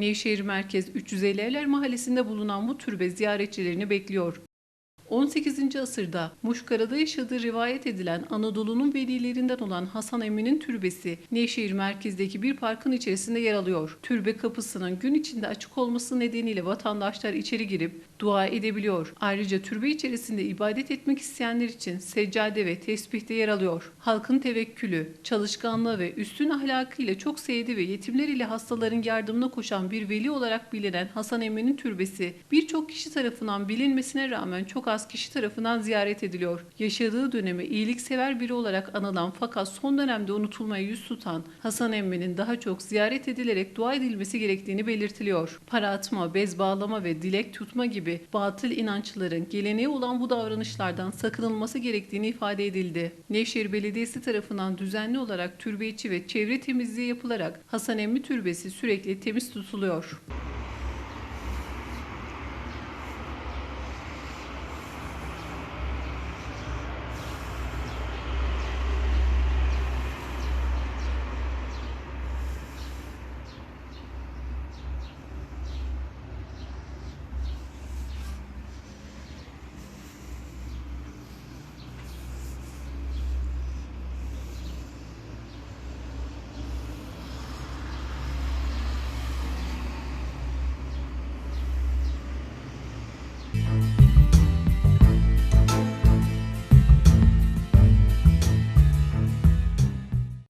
Nevşehir Merkez 350 Evler Mahallesi'nde bulunan bu türbe ziyaretçilerini bekliyor. 18. asırda Muşkara'da yaşadığı rivayet edilen Anadolu'nun velilerinden olan Hasan Emmi'nin türbesi Nevşehir merkezdeki bir parkın içerisinde yer alıyor. Türbe kapısının gün içinde açık olması nedeniyle vatandaşlar içeri girip dua edebiliyor. Ayrıca türbe içerisinde ibadet etmek isteyenler için seccade ve tesbih de yer alıyor. Halkın tevekkülü, çalışkanlığı ve üstün ahlakıyla çok sevdiği ve yetimler ile hastaların yardımına koşan bir veli olarak bilinen Hasan Emmi'nin türbesi birçok kişi tarafından bilinmesine rağmen çok az kişi tarafından ziyaret ediliyor. Yaşadığı dönemi iyiliksever biri olarak anılan fakat son dönemde unutulmaya yüz tutan Hasan Emmi'nin daha çok ziyaret edilerek dua edilmesi gerektiğini belirtiliyor. Para atma, bez bağlama ve dilek tutma gibi batıl inançların geleneği olan bu davranışlardan sakınılması gerektiğini ifade edildi. Nevşehir Belediyesi tarafından düzenli olarak türbe içi ve çevre temizliği yapılarak Hasan Emmi Türbesi sürekli temiz tutuluyor. Bye.